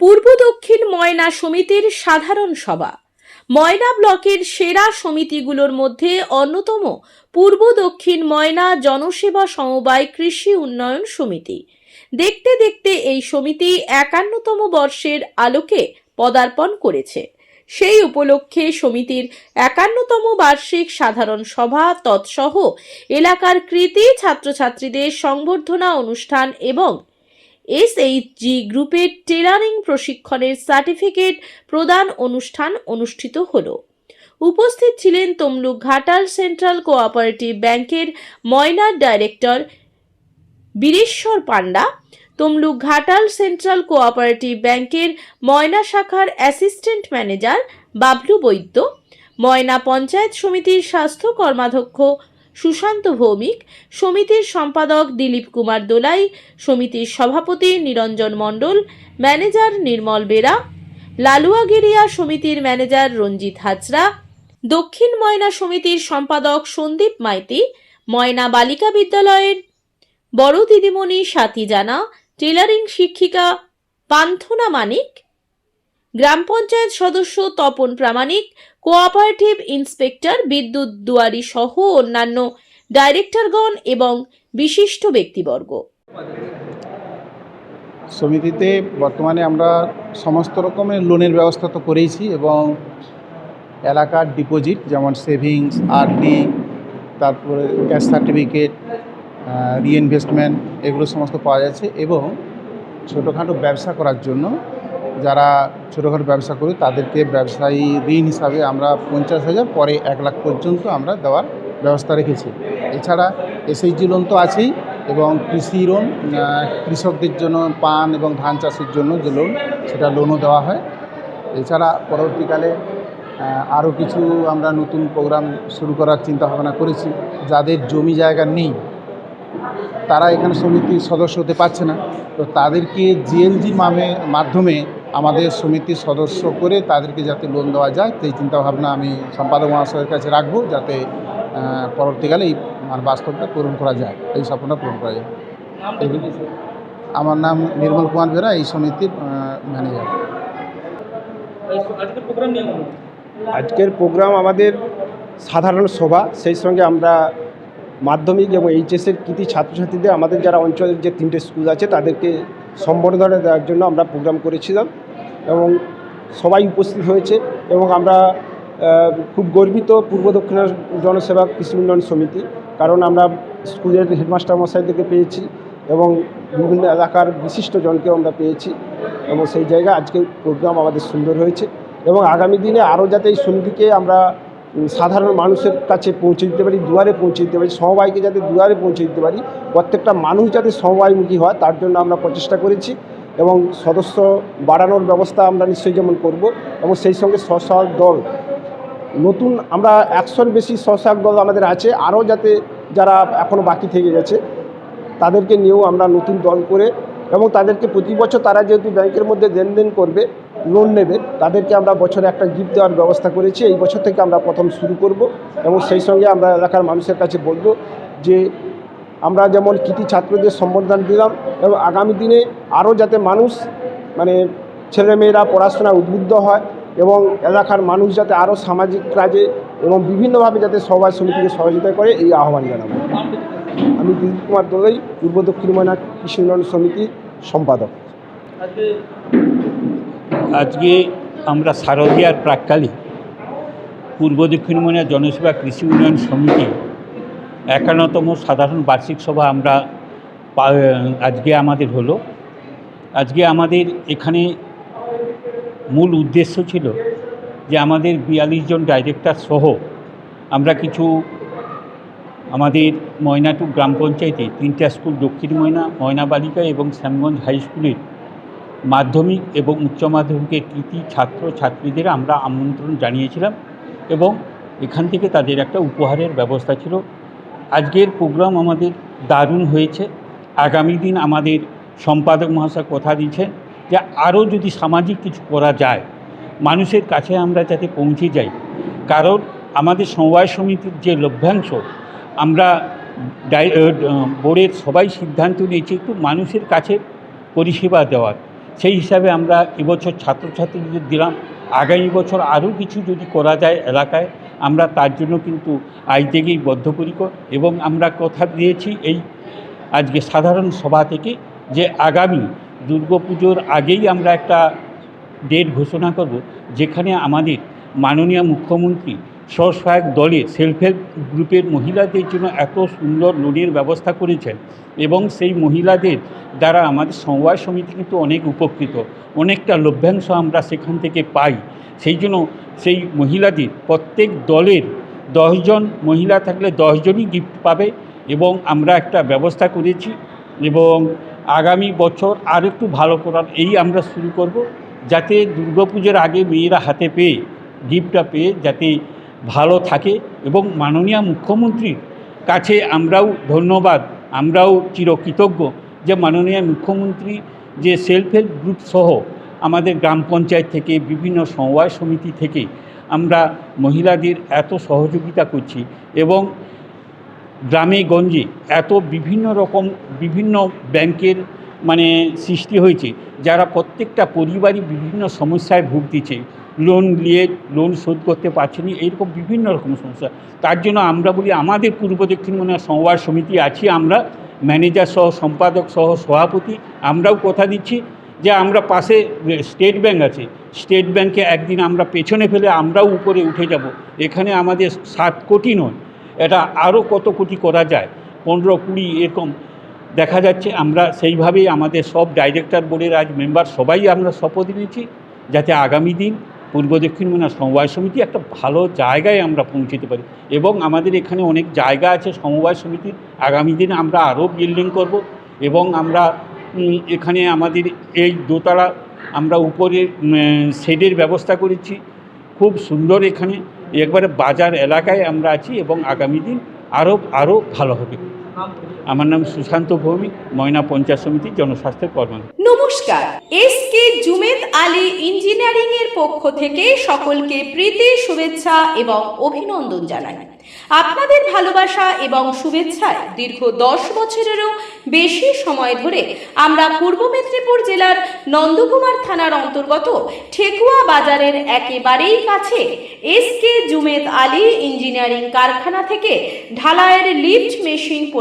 পূর্ব দক্ষিণ ময়না সমিতির সাধারণ সভা। ময়না ব্লকের সেরা সমিতিগুলোর মধ্যে অন্যতম পূর্ব দক্ষিণ ময়না জনসেবা সমবায় কৃষি উন্নয়ন সমিতি। দেখতে দেখতে এই সমিতি একান্নতম বর্ষের আলোকে পদার্পণ করেছে। সেই উপলক্ষে সমিতির একান্নতম বার্ষিক সাধারণ সভা তৎসহ এলাকার কৃতি ছাত্রছাত্রীদের সংবর্ধনা অনুষ্ঠান এবং এসএইচজি গ্রুপের টেলারিং প্রশিক্ষণের সার্টিফিকেট প্রদান অনুষ্ঠান অনুষ্ঠিত হলো। উপস্থিত ছিলেন তমলুক ঘাটাল সেন্ট্রাল কোঅপারেটিভ ব্যাংকের ময়নার director Bireshwar Panda Tamluk Ghatal central cooperative ব্যাংকের ময়না শাখার অ্যাসিস্ট্যান্ট ম্যানেজার বাবলু বৈদ্য, ময়না পঞ্চায়েত সমিতির স্বাস্থ্য কর্মাধ্যক্ষ সুশান্ত ভৌমিক, সমিতির সম্পাদক দিলীপ কুমার দোলাই, সমিতির সভাপতি নিরঞ্জন মণ্ডল, ম্যানেজার নির্মল বেরা, লালুয়াগেরিয়া সমিতির ম্যানেজার রঞ্জিত হাজরা, দক্ষিণ ময়না সমিতির সম্পাদক সন্দীপ মাইতি, ময়না বালিকা বিদ্যালয়ের বড় দিদিমণি সাথী জানা, টেলারিং শিক্ষিকা পান্থনা মানিক, গ্রাম পঞ্চায়েত সদস্য তপন প্রামাণিক কোঅপারেটিভ ইন্সপেক্টর, বিদ্যুৎ দুয়ারি সহ অন্যান্য ডাইরেক্টরগণ এবং বিশিষ্ট ব্যক্তিবর্গ। সমিতিতে বর্তমানে আমরা সমস্ত রকমের লোনের ব্যবস্থা তো করেইছি এবং এলাকার ডিপোজিট যেমন সেভিংস, আরডি, তারপরে ক্যাশ সার্টিফিকেট রিইনভেস্টমেন্ট, এগুলো সমস্ত পাওয়া যাচ্ছে এবং ছোটোখাটো ব্যবসা করার জন্য যারা ছোটোখাটো ব্যবসা করি, তাদেরকে ব্যবসায়ী ঋণ হিসাবে আমরা পঞ্চাশ হাজার, পরে এক লাখ পর্যন্ত আমরা দেওয়ার ব্যবস্থা রেখেছি। এছাড়া এসএইচজি লোন তো আছেই এবং কৃষি লোন কৃষকদের জন্য পান এবং ধান চাষের জন্য যে লোন সেটা লোনও দেওয়া হয়। এছাড়া পরবর্তীকালে আরও কিছু আমরা নতুন প্রোগ্রাম শুরু করার চিন্তা ভাবনা করেছি। যাদের জমি জায়গা নেই, তারা এখানে সমিতির সদস্য হতে পারছে না। তো তাদেরকে জিএলজি মামে, মাধ্যমে আমাদের সমিতির সদস্য করে তাদেরকে যাতে লোন দেওয়া যায় সেই চিন্তাভাবনা আমি সম্পাদক মহাশয়ের কাছে রাখব যাতে পরবর্তীকালে এই আমার বাস্তবটা পূরণ করা যায় এই স্বপ্নটা পূরণ করা যায়। আমার নাম নির্মল কুমার বেরা এই সমিতির ম্যানেজার। আজকের প্রোগ্রাম আজকের প্রোগ্রাম আমাদের সাধারণ সভা সেই সঙ্গে আমরা মাধ্যমিক এবং এইচএসের কৃতি ছাত্রছাত্রীদের আমাদের যারা অঞ্চলের যে তিনটে স্কুল আছে তাদেরকে সম্বর্ধনা দেওয়ার জন্য আমরা প্রোগ্রাম করেছিলাম এবং সবাই উপস্থিত হয়েছে এবং আমরা খুব গর্বিত পূর্ব দক্ষিণের জনসেবা কৃষি উন্নয়ন সমিতি, কারণ আমরা স্কুলের হেডমাস্টার মশাইদেরকে পেয়েছি এবং বিভিন্ন এলাকার বিশিষ্ট জনকেও আমরা পেয়েছি এবং সেই জায়গায় আজকের প্রোগ্রাম আমাদের সুন্দর হয়েছে এবং আগামী দিনে আরও যাতে এই সমিতিকে আমরা সাধারণ মানুষের কাছে পৌঁছে দিতে পারি, দুয়ারে পৌঁছে দিতে পারি, সমবায়কে যাতে দুয়ারে পৌঁছে দিতে পারি, প্রত্যেকটা মানুষ যাতে সমবায়মুখী হয়, তার জন্য আমরা প্রচেষ্টা করেছি এবং সদস্য বাড়ানোর ব্যবস্থা আমরা নিশ্চয়ই যেমন করব এবং সেই সঙ্গে স্বসহায়ক দল। নতুন আমরা একশোর বেশি স্বসহায়ক দল আমাদের আছে, আরও যাতে যারা এখনও বাকি থেকে গেছে, তাদেরকে নিয়েও আমরা নতুন দল করে এবং তাদেরকে প্রতি বছর তারা যেহেতু ব্যাংকের মধ্যে লেনদেন করবে লোন নেবে, তাদেরকে আমরা বছরে একটা গিফট দেওয়ার ব্যবস্থা করেছি। এই বছর থেকে আমরা প্রথম শুরু করব এবং সেই সঙ্গে আমরা এলাকার মানুষের কাছে বলব যে, আমরা যেমন কৃতি ছাত্রদের সম্বোধন দিলাম এবং আগামী দিনে আরও যাতে মানুষ মানে ছেলেমেয়েরা পড়াশোনায় উদ্বুদ্ধ হয় এবং এলাকার মানুষ যাতে আরও সামাজিক কাজে এবং বিভিন্নভাবে যাতে সবাই সমিতিকে সহযোগিতা করে, এই আহ্বান জানাব। আমি দিলীপ কুমার দোলাই পূর্ব দক্ষিণ ময়না কৃষি উন্নয়ন সমিতির সম্পাদক। আজকে আমরা শারদীয়ার প্রাককালে পূর্ব দক্ষিণ ময়না জনসেবা কৃষি উন্নয়ন সমিতি একান্নতম সাধারণ বার্ষিক সভা আমরা আজকে আমাদের হলো। আজকে আমাদের এখানে মূল উদ্দেশ্য ছিল যে আমাদের বিয়াল্লিশ জন ডাইরেক্টর সহ আমরা কিছু আমাদের ময়নাটু গ্রাম পঞ্চায়েতে তিনটা স্কুল দক্ষিণ ময়না ময়না বালিকা এবং শ্যামগঞ্জ হাই স্কুলের মাধ্যমিক এবং উচ্চ মাধ্যমিকের কৃতি ছাত্র ছাত্রীদের আমরা আমন্ত্রণ জানিয়েছিলাম এবং এখান থেকে তাদের একটা উপহারের ব্যবস্থা ছিল। আজকের প্রোগ্রাম আমাদের দারুণ হয়েছে। আগামী দিন আমাদের সম্পাদক মহাশয় কথা দিয়েছেন যে আরও যদি সামাজিক কিছু করা যায়, মানুষের কাছে আমরা যাতে পৌঁছে যাই। কারণ আমাদের সমবায় সমিতির যে লভ্যাংশ, আমরা বোর্ডের সবাই সিদ্ধান্ত নিয়েছি একটু মানুষের কাছে পরিষেবা দেওয়ার। সেই হিসাবে আমরা এবছর ছাত্রছাত্রীদের দিলাম, আগামী বছর আরও কিছু যদি করা যায় এলাকায়, আমরা তার জন্য কিন্তু আজ থেকেই বদ্ধপরিকর এবং আমরা কথা দিয়েছি এই আজকে সাধারণ সভা থেকে যে আগামী দুর্গাপুজোর আগেই আমরা একটা ডেট ঘোষণা করব, যেখানে আমাদের মাননীয় মুখ্যমন্ত্রী স্বসহায়ক দলের সেলফ হেল্প গ্রুপের মহিলাদের জন্য এত সুন্দর লোনের ব্যবস্থা করেছেন এবং সেই মহিলাদের দ্বারা আমাদের সমবায় সমিতি কিন্তু অনেক উপকৃত। অনেকটা লভ্যাংশ আমরা সেখান থেকে পাই। সেই জন্য সেই মহিলাদের প্রত্যেক দলের দশজন মহিলা থাকলে দশজনই গিফট পাবে এবং আমরা একটা ব্যবস্থা করেছি এবং আগামী বছর আর একটু ভালো করার এই আমরা শুরু করব। যাতে দুর্গাপুজোর আগে মেয়েরা হাতে পেয়ে গিফটটা পেয়ে যাতে ভালো থাকে এবং মাননীয় মুখ্যমন্ত্রীর কাছে আমরাও ধন্যবাদ, আমরাও চিরকৃতজ্ঞ যে মাননীয় মুখ্যমন্ত্রী যে সেলফ হেল্প গ্রুপ সহ আমাদের গ্রাম পঞ্চায়েত থেকে, বিভিন্ন সমবায় সমিতি থেকে আমরা মহিলাদের এত সহযোগিতা করছি এবং গ্রামে গঞ্জে এত বিভিন্ন রকম, বিভিন্ন ব্যাংকের মানে সৃষ্টি হয়েছে, যারা প্রত্যেকটা পরিবারই বিভিন্ন সমস্যায় ভুগতেছে। লোন নিয়ে লোন শোধ করতে পারছে না এইরকম বিভিন্ন রকম সমস্যা। তার জন্য আমরা বলি আমাদের পূর্ব দক্ষিণ মনে সমবায় সমিতি আছি আমরা ম্যানেজার সহ, সম্পাদক সহ, সভাপতি, আমরাও কথা দিচ্ছি যে আমরা পাশে স্টেট ব্যাংক আছে স্টেট ব্যাংকে একদিন আমরা পেছনে ফেলে আমরাও উপরে উঠে যাব। এখানে আমাদের সাত কোটি নয়, এটা আরও কত কোটি করা যায়? পনেরো, কুড়ি এরকম দেখা যাচ্ছে, আমরা সেইভাবেই আমাদের সব ডাইরেক্টর বোর্ডের আজ মেম্বার সবাই আমরা শপথ নিয়েছি, যাতে আগামী দিন পূর্ব দক্ষিণ মনা সমবায় সমিতি একটা ভালো জায়গায় আমরা পৌঁছতে পারি। এবং আমাদের এখানে অনেক জায়গা আছে সমবায় সমিতির। আগামী দিনে আমরা আরও বিল্ডিং করব এবং আমরা এখানে আমাদের এই দোতলা আমরা উপরে শেডের ব্যবস্থা করেছি। খুব সুন্দর এখানে। একবারে বাজার এলাকায় আমরা আছি এবং আগামী দিন আরও আরও ভালো হবে। আমার নাম সুশান্ত ভৌমিক, ময়না পঞ্চায়েত সমিতির জনস্বাস্থ্যের কর্মকর্তা। নমস্কার। S K Jumed Ali engineering এর পক্ষ থেকে সকলকে প্রীতি, শুভেচ্ছা এবং অভিনন্দন জানাই। আপনাদের ভালোবাসা এবং শুভেচ্ছায় দীর্ঘ দশ বছরেরও বেশি সময় ধরে আমরা পূর্ব মেদিনীপুর জেলার নন্দকুমার থানার অন্তর্গত ঠেকুয়া বাজারের একেবারেই কাছে S K Jumed Ali engineering কারখানা থেকে ঢালাইয়ের লিফট মেশিন